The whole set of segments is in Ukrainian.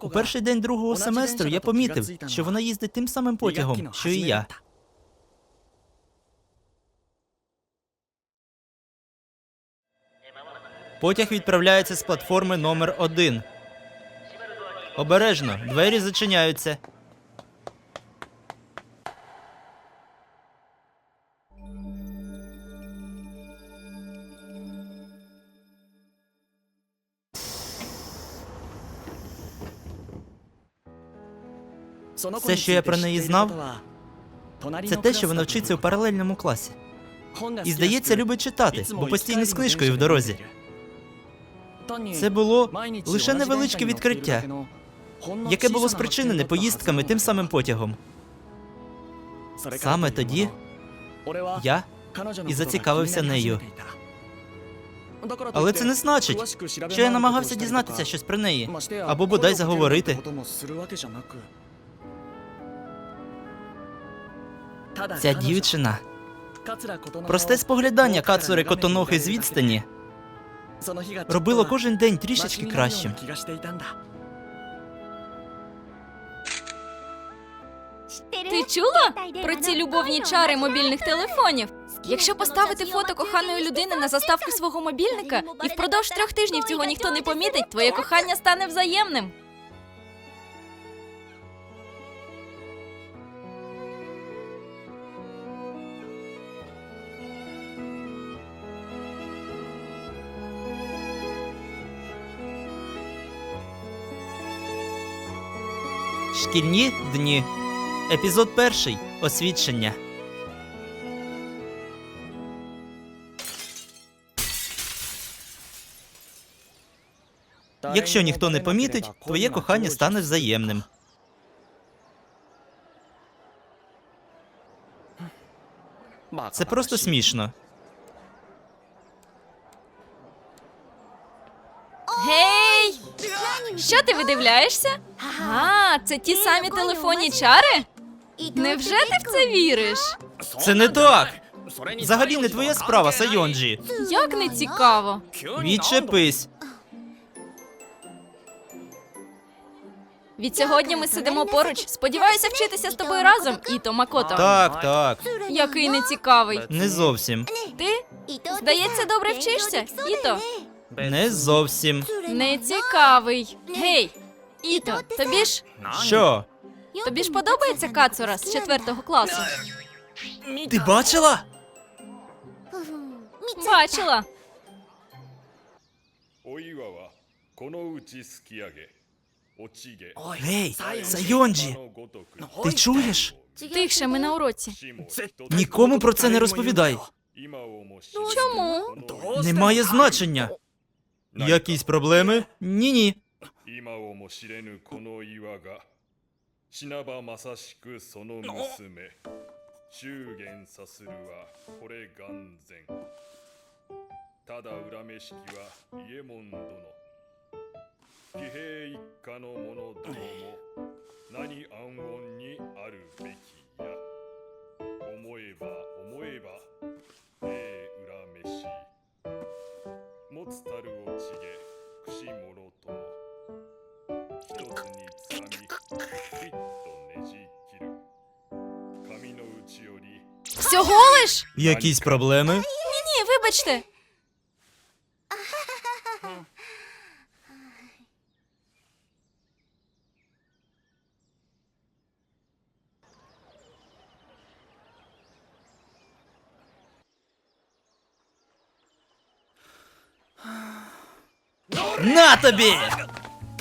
У перший день другого семестру я помітив, що вона їздить тим самим потягом, що і я. Потяг відправляється з платформи номер 1 Обережно, двері зачиняються. Все, що я про неї знав, Це те, що вона вчиться у паралельному класі. І здається, любить читати, бо постійно з книжкою в дорозі. Це було лише невеличке відкриття, яке було спричинене поїздками тим самим потягом. Саме тоді Я і зацікавився нею. Але це не значить, що я намагався дізнатися щось про неї, або бодай заговорити. Ця дівчина. Просте споглядання Кацури Котонохи з відстані робило кожен день трішечки кращим. Ти чула про ці любовні чари мобільних телефонів? Якщо поставити фото коханої людини на заставку свого мобільника, і впродовж трьох тижнів цього ніхто не помітить, твоє кохання стане взаємним. Шкільні дні. Епізод перший. Освідчення. Якщо ніхто не помітить, твоє кохання стане взаємним. Це просто смішно. Гей! Що ти видивляєшся? А, це ті самі телефонні чари? Невже ти в це віриш? Це не так. Взагалі не твоя справа, Сайонджі. Як не цікаво. Відчепись. Відсьогодні ми сидимо поруч. Сподіваюся вчитися з тобою разом, Іто Макото. Так, так. Який нецікавий. Не зовсім. Ти? Здається, добре вчишся, Іто. Не зовсім. Нецікавий. Гей, Іто, тобі ж Що? тобі ж подобається Кацура з четвертого класу? Ти бачила? Бачила. お岩はこのうちすき上げ落ち毛 Гей, Сайонджі, のごとく ти чуєш? Тихше, ми на уроці. 死も Нікому про це не розповідай. 今をも知 Чому? この Немає значення. Якісь проблеми? Ні, ні. 今をも知れぬこの岩が死なばまさしくその娘祝言さするはこれ眼前。ただ恨めしきは伊右衛門殿。騎兵一家の者どもも何安穏にあるべきや。思えば思えばええ恨めしい。持つたるをちげくしもろとも。Всього лиш? Якісь проблеми? Ні, вибачте. На тобі!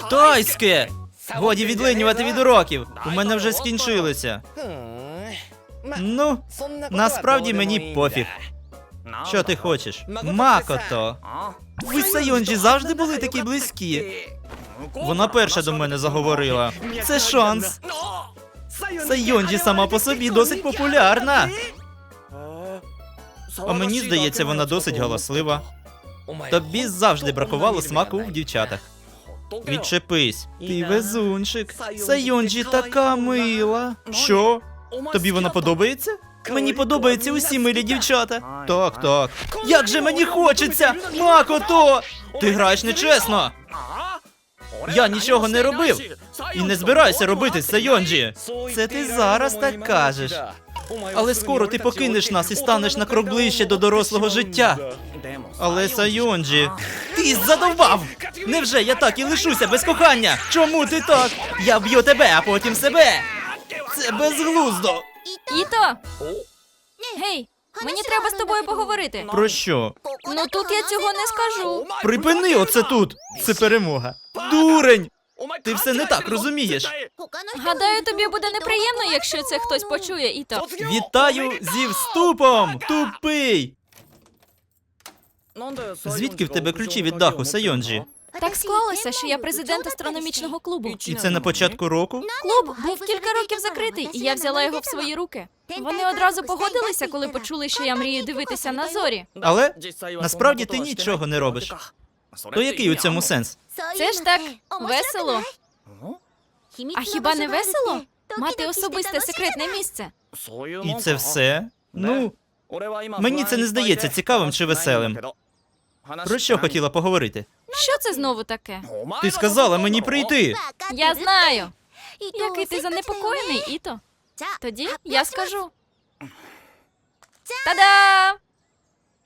Тойське! Годі відлинювати від уроків. У мене вже скінчилося. Ну, насправді мені пофіг. Що ти хочеш? Макото! Ви Сайонджі завжди були такі близькі. Вона перша до мене заговорила. Це шанс. Сайонджі сама по собі досить популярна. А мені здається, вона досить галаслива. Тобі завжди бракувало смаку в дівчатах. Відчепись, ти везунчик. Сайонджі така мила. Що? Тобі вона подобається? Мені подобаються усі милі дівчата. Так, так. Як же мені хочеться! Макото! Ти граєш нечесно! Я нічого не робив. І не збираюся робити, Сайонджі. Це ти зараз так кажеш. Але скоро ти покинеш нас і станеш на крок ближче до дорослого життя. Але Сайонджі, ти задовбав! Невже я так і лишуся без кохання? Чому ти так? Я б'ю тебе, а потім себе. Це безглуздо. Іто! Гей, мені треба з тобою поговорити. Про що? Ну тут я цього не скажу. Припини оце тут. Це перемога. Дурень! Ти все не так розумієш. Гадаю, тобі буде неприємно, якщо це хтось почує, Іто. Вітаю зі вступом! Тупий! Звідки в тебе ключі від даху, Сайонджі? Так склалося, що я президент астрономічного клубу. І це на початку року? Клуб був кілька років закритий, і я взяла його в свої руки. Вони одразу погодилися, коли почули, що я мрію дивитися на зорі. Але насправді ти нічого не робиш. То який у цьому сенс? Це ж так весело. А хіба не весело? Мати особисте секретне місце. І це все? Ну, мені це не здається цікавим чи веселим. Про що хотіла поговорити? Що це знову таке? Ти сказала мені прийти. Я знаю. Який ти занепокоєний, Іто. Тоді я скажу. Та-да!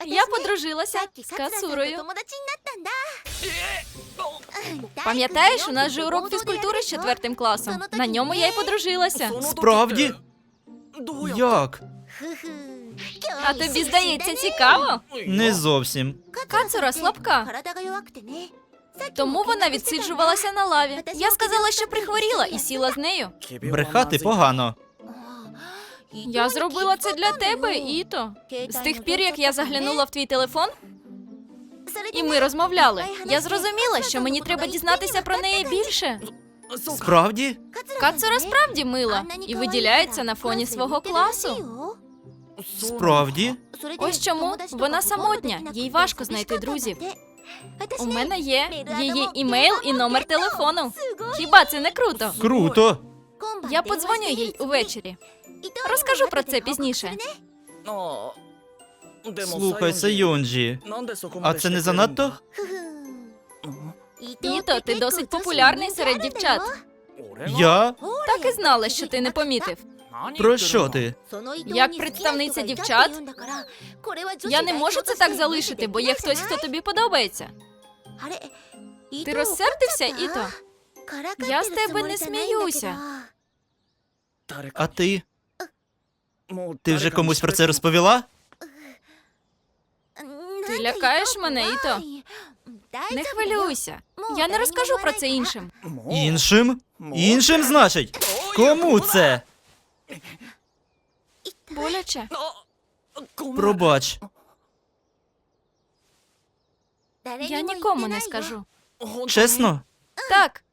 Я подружилася з Кацурою. Пам'ятаєш, у нас же урок фізкультури з четвертим класом. На ньому я й подружилася. Справді? Як? А тобі здається цікаво? Не зовсім. Кацура слабка, тому вона відсиджувалася на лаві. Я сказала, що прихворіла і сіла з нею. Брехати погано. Я зробила це для тебе, Іто. З тих пір, як я заглянула в твій телефон, і ми розмовляли. Я зрозуміла, що мені треба дізнатися про неї більше. Справді? Кацура справді мила і виділяється на фоні свого класу. Справді? Ось чому вона самотня, їй важко знайти друзів. У мене є її імейл і номер телефону. Хіба це не круто? Круто. Я подзвоню їй увечері. Розкажу про це пізніше. Слухай, Сайонджі, а це не занадто? Іто, ти досить популярний серед дівчат. Я? Так і знала, що ти не помітив. Про що ти? Як представниця дівчат, Я не можу це так залишити, бо є хтось, хто тобі подобається. Ти розсердився, Іто? Я з тебе не сміюся. А ти? Ти вже комусь про це розповіла? Ти лякаєш мене, Іто? Не хвилюйся. Я не розкажу про це іншим. Іншим? Іншим, значить? Кому це? Боляче. Пробач. Я нікому не скажу. Чесно? Так,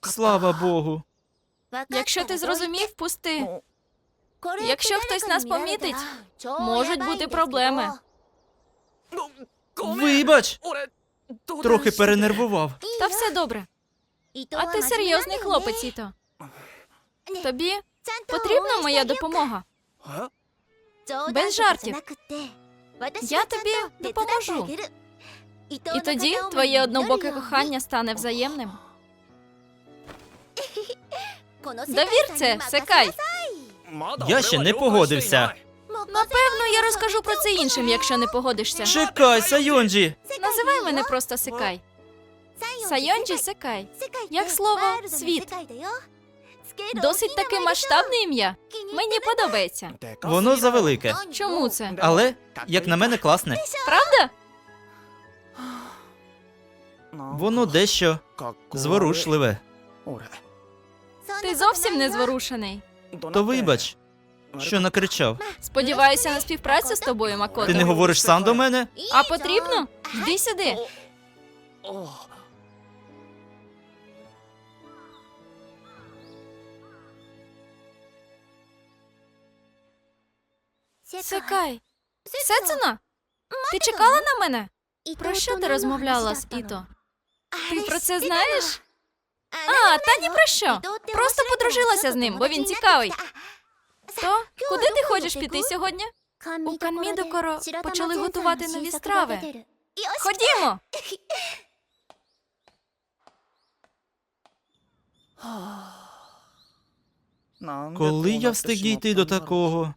Слава Богу. якщо ти зрозумів, пусти. Якщо хтось нас помітить, можуть бути проблеми. Вибач, трохи перенервував. Та все добре. А ти серйозний хлопець, Іто. Тобі потрібна моя допомога. Без жартів. Я тобі допоможу. І тоді твоє однобоке кохання стане взаємним. Довір це, Секай. Я ще не погодився. Напевно, я розкажу про це іншим, якщо не погодишся. Чекай, Сайонджі. Називай мене просто Секай. Сайонджі Секай. Як слово світ. Досить таки масштабне ім'я. Мені подобається. Воно завелике. Чому це? Але, як на мене, класне. Правда? Воно дещо зворушливе. Ти зовсім не зворушений. То вибач, що накричав. Сподіваюся на співпрацю з тобою, Макото. Ти не говориш сам до мене? А потрібно? Йди сюди. Секай. Сецуна? Ти чекала на мене? Про що ти розмовляла з Іто? Ти про це знаєш? А, та ні про що. Просто подружилася з ним, бо він цікавий. То, куди ти хочеш піти сьогодні? У Канмідокоро почали готувати нові страви. Ходімо. Коли я встиг дійти до такого?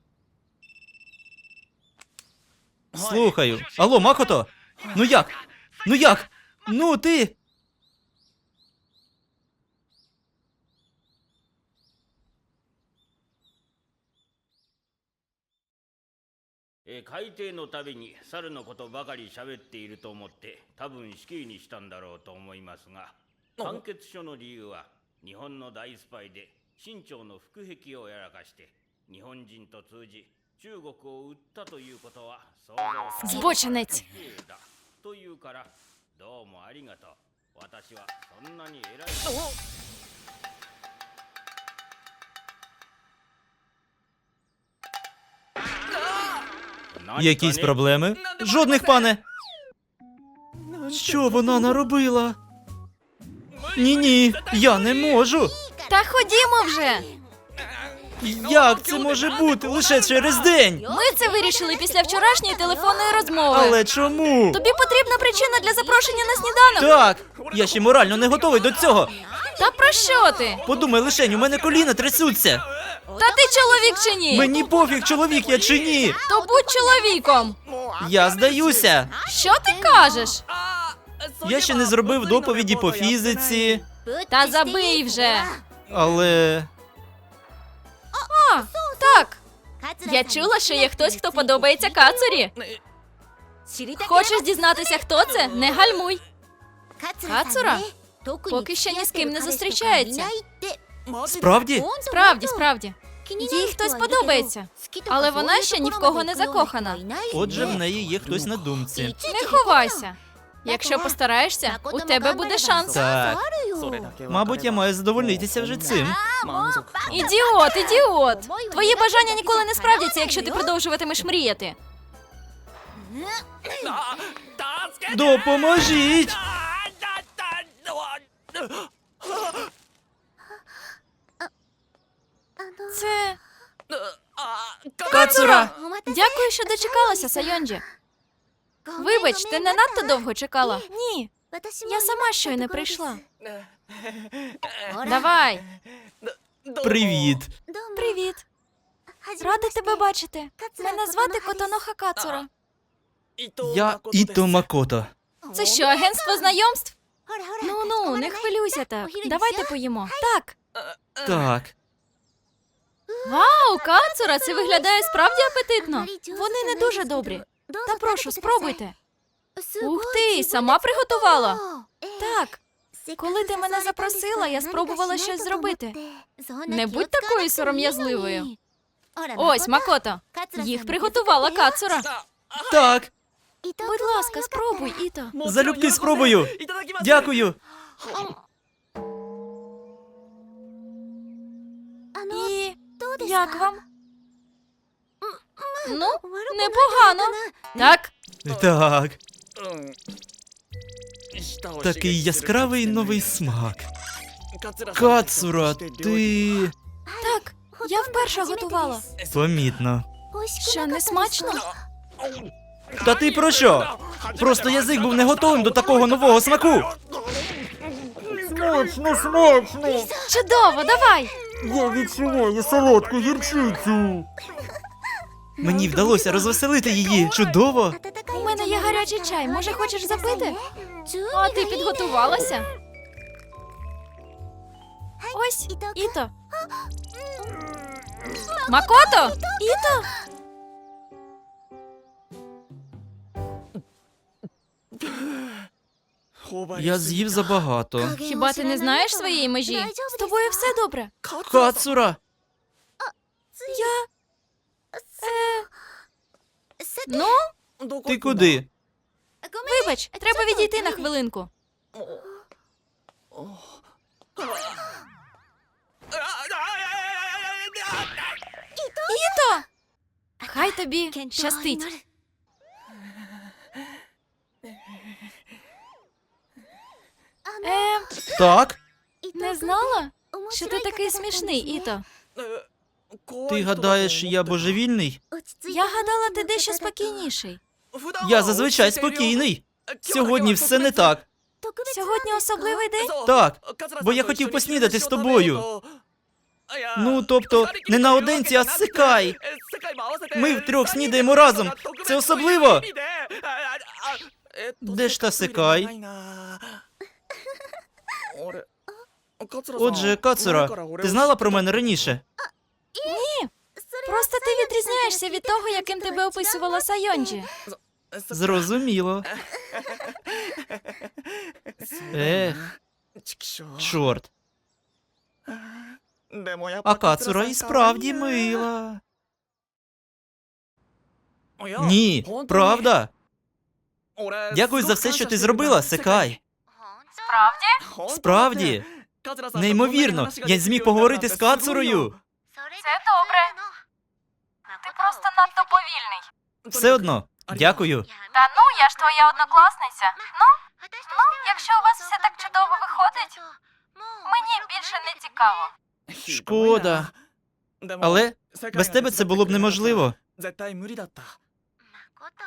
Слухаю. Алло, Макото? Ну як? Ну як? Ну ти. えー、海底のたびに猿のことばかり喋っていると思って多分死刑にしたんだろうと思いますが判決書の理由は日本の大スパイで清朝の腹壁をやらかして日本人と通じ中国を売ったということは想像だというからどうもありがとう。私はそんなに偉い。Якісь проблеми? Жодних, пане. Що вона наробила? Ні, ні, я не можу. Та ходімо вже. Як це може бути лише через день? Ми це вирішили після вчорашньої телефонної розмови. Але чому? Тобі потрібна причина для запрошення на сніданок. Так, я ще морально не готовий до цього. Та про що ти? Подумай лишень, у мене коліна трясуться. Та ти чоловік чи ні? Мені пофіг, чоловік я чи ні. То будь чоловіком. Я здаюся. Що ти кажеш? Я ще не зробив доповіді по фізиці, Та забий вже. але. А, так. Я чула, що є хтось, хто подобається кацурі. Хочеш дізнатися, хто це? Не гальмуй. Кацура? Поки ще ні з ким не зустрічається. Справді? Справді, справді. Їй хтось подобається. Але вона ще ні в кого не закохана. Отже, в неї є хтось на думці. Не ховайся. Якщо постараєшся, у тебе буде шанс. Так, мабуть, я маю задовольнитися вже цим. Ідіот, ідіот. Твої бажання ніколи не справдяться, якщо ти продовжуватимеш мріяти. Допоможіть! Це Кацура! дякую, що дочекалася, Сайонджі. Вибач, ти не надто довго чекала. Ні, я сама щойно прийшла. Давай, Привіт! привіт. Рада тебе бачити. Мене звати Котоноха Кацура. Я Іто Макото. Це що, агентство знайомств? Ну ну, не хвилюйся так. Давайте поїмо. Так. Так. Вау, Кацура, це виглядає справді апетитно. Вони не дуже добрі. Та прошу, спробуйте. Ух ти, сама приготувала? Так. Коли ти мене запросила, я спробувала щось зробити. Не будь такою сором'язливою. Ось, Макото. Їх приготувала Кацура. Так, Будь ласка, спробуй, Іто. залюбки спробую. Дякую. І як вам? Ну, непогано. Так, Так, такий яскравий новий смак. Кацура, ти. так. Я вперше готувала. Помітно. Що, не смачно? Та ти про що? Просто язик був не готовим до такого нового смаку. Смачно, смачно! Чудово, давай. Я відчуваю солодку гірчицю. Мені вдалося розвеселити її. Чудово. У мене є гарячий чай. Може, хочеш запити? А ти підготувалася? Ось, Іто. Макото! Іто! Я з'їв забагато. Хіба ти не знаєш своєї межі? З тобою все добре. Кацура! Я. Е, ну, Ти куди? вибач, треба відійти на хвилинку. Іто! Хай тобі щастить. Е, Так? не знала, що ти такий смішний, Іто. Ти гадаєш, я божевільний? Я гадала, ти дещо спокійніший. Я зазвичай спокійний. Сьогодні все не так. Сьогодні особливий день? Так, бо я хотів поснідати з тобою. Ну, тобто, не наодинці, а з Секай. Ми втрьох снідаємо разом. Це особливо. Де ж та Секай? Отже, Кацура, ти знала про мене раніше? Ні. Просто ти відрізняєшся від того, яким тебе описувала Сайонджі. Зрозуміло. Ех, чорт. А Кацура і справді мила. Ні, правда. Дякую за все, що ти зробила, Секай. Справді? Справді. Неймовірно, я зміг поговорити з Кацурою. Це добре. Ти просто надто повільний. Все одно, дякую. Та ну, я ж твоя однокласниця. Ну, ну, якщо у вас все так чудово виходить, мені більше не цікаво. Шкода. Але без тебе це було б неможливо.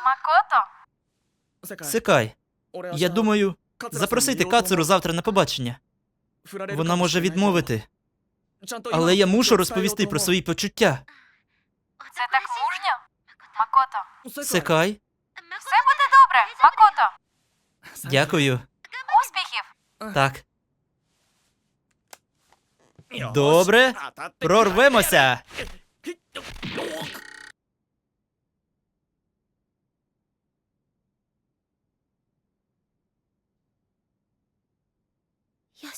Макото? Секай, я думаю, запросити Кацуру завтра на побачення. Вона може відмовити, але я мушу розповісти про свої почуття. Це так мужньо? Макото. Секай, Все буде добре, Макото. дякую. Успіхів. Так. Добре, прорвемося.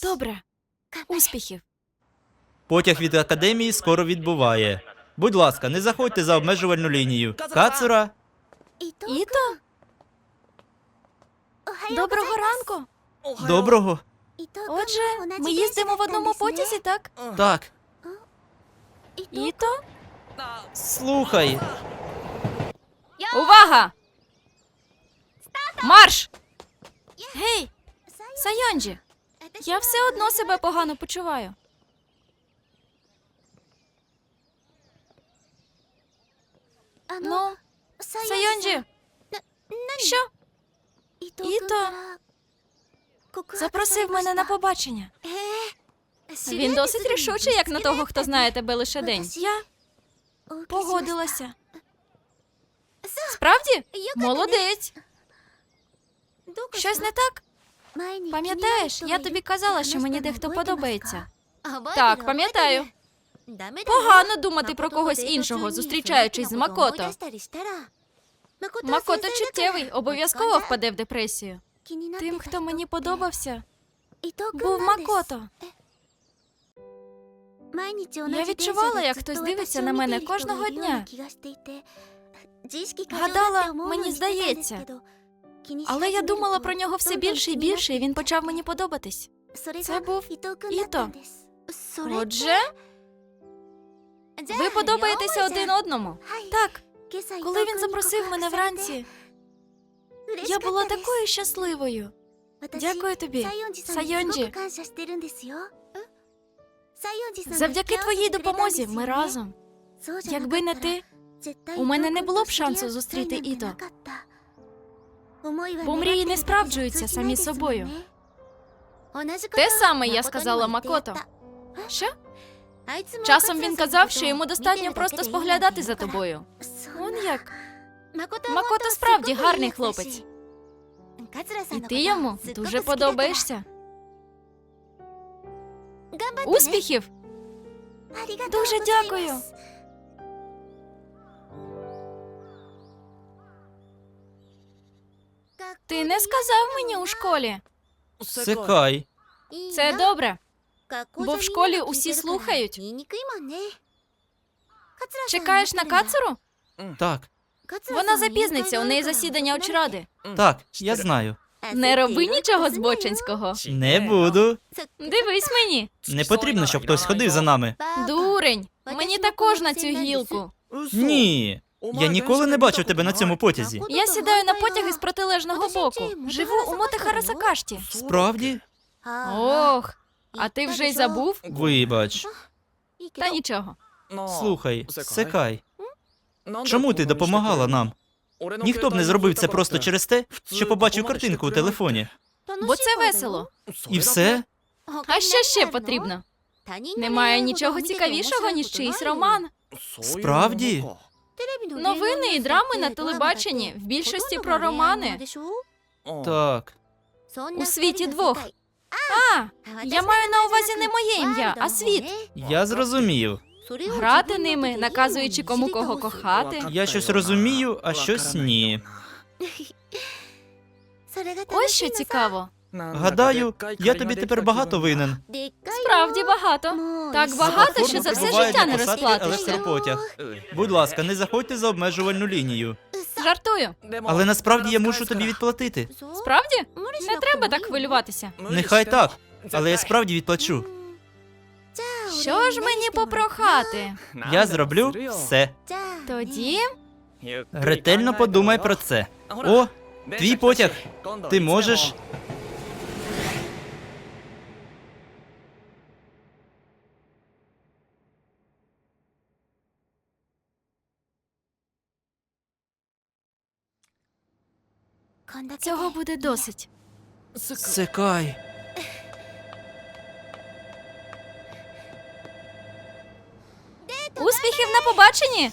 Добре. Успіхів. Потяг від академії скоро відбуває. Будь ласка, не заходьте за обмежувальну лінію. Кацура, Іто? Доброго ранку. доброго. Отже, ми їздимо в одному потязі, так? Так, Іто? слухай. Увага! Марш! Гей, Сайонджі, я все одно себе погано почуваю. Ну, Сайонджі, що? Іто запросив мене на побачення. Він досить рішучий, як на того, хто знає тебе лише день. Я погодилася. Справді? Молодець. Щось не так? Пам'ятаєш, я тобі казала, що мені дехто подобається. Так, пам'ятаю. Погано думати про когось іншого, зустрічаючись з Макото. Макото чуттєвий, обов'язково впаде в депресію. Тим, хто мені подобався, був Макото. Я відчувала, як хтось дивиться на мене кожного дня. Гадала, мені здається. Але я думала про нього все більше і більше, і він почав мені подобатись. Це був Іто. Отже, ви подобаєтеся один одному. Так, коли він запросив мене вранці, я була такою щасливою. Дякую тобі, Сайонджі. Завдяки твоїй допомозі ми разом. Якби не ти, у мене не було б шансу зустріти Іто. Бо мрії не справджуються самі собою. те саме я сказала Макото. Що? Часом він казав, що йому достатньо просто споглядати за тобою. Он як. Макото справді гарний хлопець. І ти йому дуже подобаєшся. Успіхів! Дуже дякую. Ти не сказав мені у школі. Секай. Це добре. Бо в школі усі слухають. Чекаєш на кацуру? Так, Вона запізниться, у неї засідання очради. так, я знаю. Не роби нічого збочинського. Не буду. Дивись мені. Не потрібно, щоб хтось ходив за нами. Дурень, мені також на цю гілку. Ні. Я ніколи не бачив тебе на цьому потязі. Я сідаю на потяги з протилежного боку. Живу у Мотехарасакашті. Справді? Ох, а ти вже й забув? Вибач. Та нічого. Слухай, Секай, чому ти допомагала нам? Ніхто б не зробив це просто через те, що побачив картинку у телефоні. бо це весело. І все? А що ще потрібно? Немає нічого цікавішого, ніж чийсь роман. Справді? Новини і драми на телебаченні в більшості про романи. Так. У світі двох. А, я маю на увазі не моє ім'я, а світ. Я зрозумів. Грати ними, наказуючи кому кого кохати. Я щось розумію, а щось ні. Ось що цікаво. Гадаю, я тобі тепер багато винен. Справді багато. Так багато, що за все життя не розплатишся. електропотяг. Будь ласка, не заходьте за обмежувальну лінію. Жартую. Але насправді я мушу тобі відплатити. Справді? Не треба так хвилюватися. Нехай так, але я справді відплачу. Що ж мені попрохати? Я зроблю все. Тоді Ретельно подумай про це. О, твій потяг. Ти можеш. Цього буде досить. Секай. Успіхів на побаченні!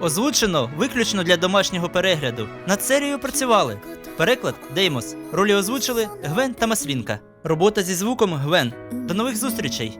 Озвучено виключно для домашнього перегляду. Над серією працювали. Переклад Деймос. Ролі озвучили Гвен та Маслінка. Робота зі звуком Гвен. До нових зустрічей!